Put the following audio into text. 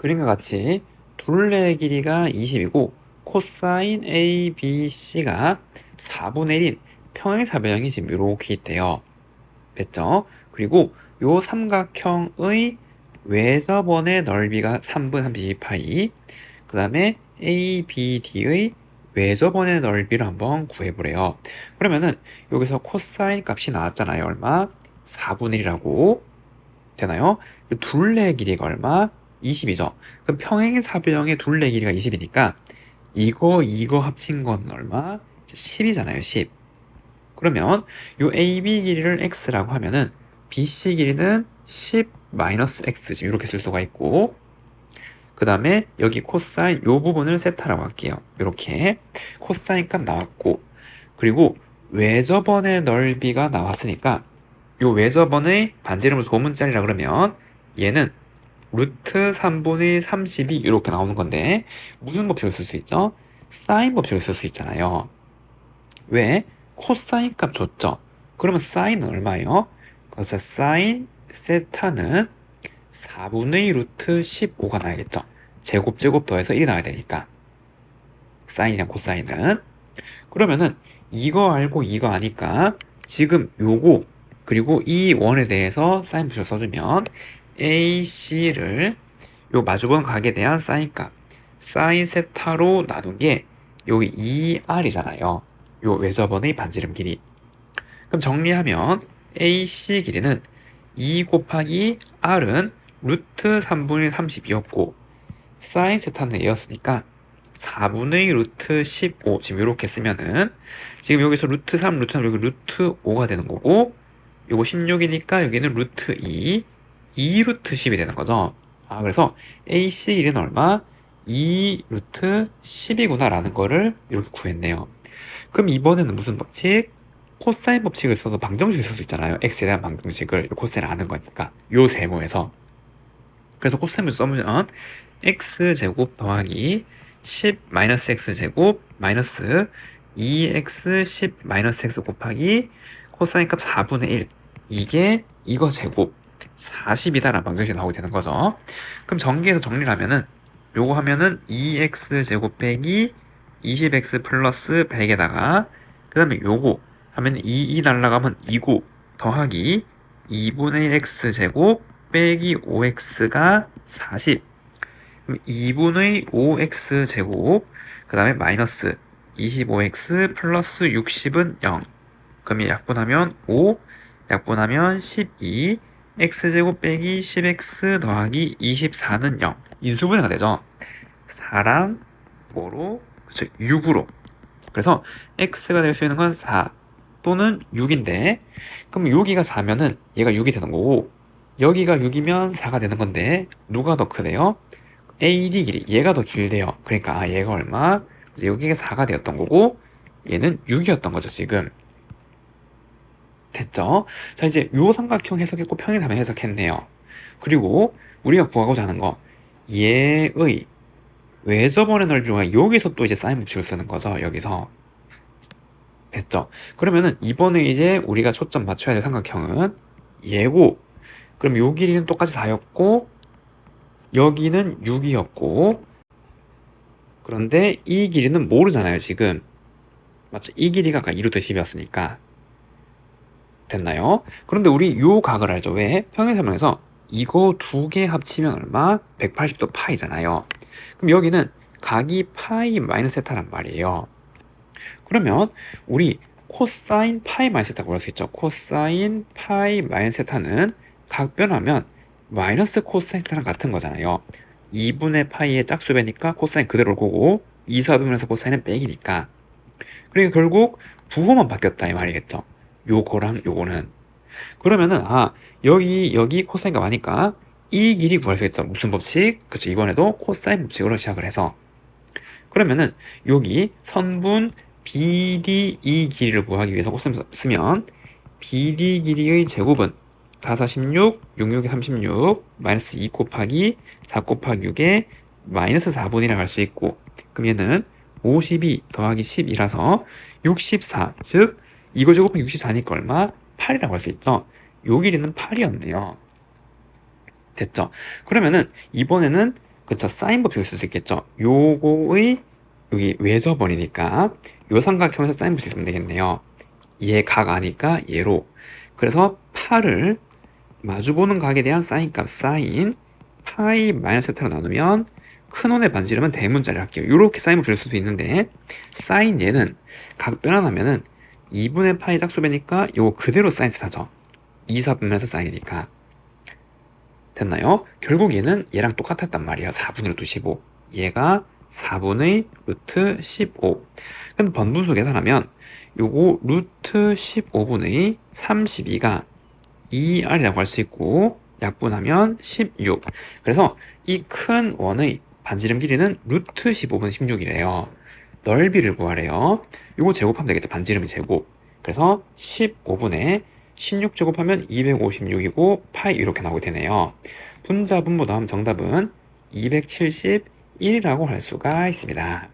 그림과 같이 둘레의 길이가 20이고 코사인 A, B, C가 4분의 1인 평행사변형이 지금 이렇게 있대요. 됐죠? 그리고 요 삼각형의 외접원의 넓이가 3분 32파이 그 다음에 ABD의 외접원의 넓이를 한번 구해보래요. 그러면은 여기서 코사인 값이 나왔잖아요. 얼마? 4분의 1이라고 되나요? 그 둘레의 길이가 얼마? 20이죠. 그럼 평행 사변형의 둘레 길이가 20이니까 이거 이거 합친 건 얼마? 10이잖아요. 10. 그러면 요 AB 길이를 x라고 하면은 BC 길이는 10 마이너스 x 지금 이렇게 쓸 수가 있고 그 다음에 여기 코사인 요 부분을 세타라고 할게요. 이렇게 코사인 값 나왔고 그리고 외접원의 넓이가 나왔으니까 요 외접원의 반지름을 소문자리라 그러면 얘는 루트 3분의 32 이렇게 나오는 건데 무슨 법칙을 쓸 수 있죠? 사인 법칙을 쓸 수 있잖아요. 왜? 코사인 값 줬죠. 그러면 사인은 얼마예요? 그래서 사인 세타는 4분의 루트 15가 나야겠죠. 제곱 제곱 더해서 1이 나와야 되니까 사인이랑 코사인은 그러면은 이거 알고 이거 아니까 지금 요거 그리고 이 원에 대해서 사인 부를 써주면 AC를 요 마주본 각에 대한 사인 값 사인 세타로 나눈 게 여기 2R이잖아요. 요 외접원의 반지름 길이. 그럼 정리하면 AC 길이는 2 곱하기 R은 루트 3분의 32였고 사인 세타는 A였으니까 4분의 루트 15 지금 이렇게 쓰면은 지금 여기서 루트 3, 루트 3, 여기 루트 5가 되는 거고 요거 16이니까 여기는 루트 2, 2 루트 10이 되는 거죠. 아 그래서 AC 길이는 얼마? 2 루트 10이구나 라는 거를 이렇게 구했네요. 그럼 이번에는 무슨 법칙? 코사인 법칙을 써서 방정식을 쓸 수 있잖아요. x에 대한 방정식을 코사인을 아는 거니까 요 세모에서 그래서 코사인을 써보면 x제곱 더하기 10 마이너스 x제곱 마이너스 2x 10 마이너스 x 곱하기 코사인 값 4분의 1 이게 이거 제곱 40이다라는 방정식이 나오게 되는 거죠. 그럼 전기에서 정리를 하면은 요거 하면은 2x 제곱 빼기 20x 플러스 100에다가 그 다음에 요거 하면 2, 2 날라가면 2고 더하기 2분의 1 x 제곱 빼기 5x가 40 그럼 2분의 5x 제곱 그 다음에 마이너스 25x 플러스 60은 0 그럼 약분하면 5 약분하면 12 x제곱 빼기 10x 더하기 24는 0 인수분해가 되죠? 4랑 5로 그쵸 6으로. 그래서 x가 될 수 있는 건 4 또는 6인데 그럼 여기가 4면은 얘가 6이 되는 거고 여기가 6이면 4가 되는 건데 누가 더 크대요? AD 길이. 얘가 더 길대요. 그러니까 아, 얘가 얼마? 여기가 4가 되었던 거고 얘는 6이었던 거죠 지금 됐죠? 자 이제 요 삼각형 해석했고 평행사변 해석했네요 그리고 우리가 구하고자 하는 거 얘의 외접원의 넓이가 여기서 또 이제 사인 법칙을 쓰는 거죠 여기서 됐죠? 그러면은 이번에 이제 우리가 초점 맞춰야 될 삼각형은 얘고 그럼 요 길이는 똑같이 4였고 여기는 6이었고 그런데 이 길이는 모르잖아요 지금 맞죠? 이 길이가 아까 2루트 10이었으니까 됐나요? 그런데 우리 요 각을 알죠? 왜? 평행사변에서 이거 두 개 합치면 얼마? 180도 파이잖아요 그럼 여기는 각이 파이 마이너스 세타란 말이에요 그러면 우리 코사인 파이 마이너스 세타 구할 수 있죠 코사인 파이 마이너스 세타는 각 변하면 마이너스 코사인 세타랑 같은 거잖아요 2분의 파이의 짝수배니까 코사인 그대로 고고 2사분면서 코사인은 빼기니까 그러니까 결국 부호만 바뀌었다 이 말이겠죠 요거랑 요거는. 그러면은 아 여기 여기 코사인가 많으니까 이 길이 구할 수 있죠. 무슨 법칙? 그렇죠 이번에도 코사인 법칙으로 시작을 해서. 그러면은 여기 선분 BD 이 길이를 구하기 위해서 코사인 쓰면 BD 길이의 제곱은 4, 4, 16, 6, 6, 36, 마이너스 2 곱하기 4 곱하기 6에 마이너스 4분이라고 할 수 있고 그럼 얘는 52 더하기 10이라서 64, 즉 이거 제곱하면 64니까 얼마? 8이라고 할 수 있죠. 요 길이는 8이었네요. 됐죠? 그러면은 이번에는 그쵸. 사인법 쓸 수도 있겠죠. 요거의 여기 외접원이니까 요 삼각형에서 사인법을 쓰면 되겠네요. 얘 각 아니까 얘로. 그래서 8을 마주보는 각에 대한 사인값 사인 파이 마이너스 세타로 나누면 큰 원의 반지름은 대문자를 할게요. 이렇게 사인을 줄 수도 있는데 사인 얘는 각 변환하면은 2분의 파이 짝수배니까 요거 그대로 사인 세타죠. 2, 4분면서 사인이니까 됐나요? 결국 얘는 얘랑 똑같았단 말이에요. 4분의 루트 15 얘가 4분의 루트 15 근데 번분수 계산하면 요거 루트 15분의 32가 2R이라고 할 수 있고 약분하면 16 그래서 이 큰 원의 반지름 길이는 루트 15분의 16이래요 넓이를 구하래요. 요거 제곱하면 되겠죠. 반지름이 제곱. 그래서 15분의 16 제곱하면 256이고 파이 이렇게 나오게 되네요. 분자 분모 더하면 정답은 271이라고 할 수가 있습니다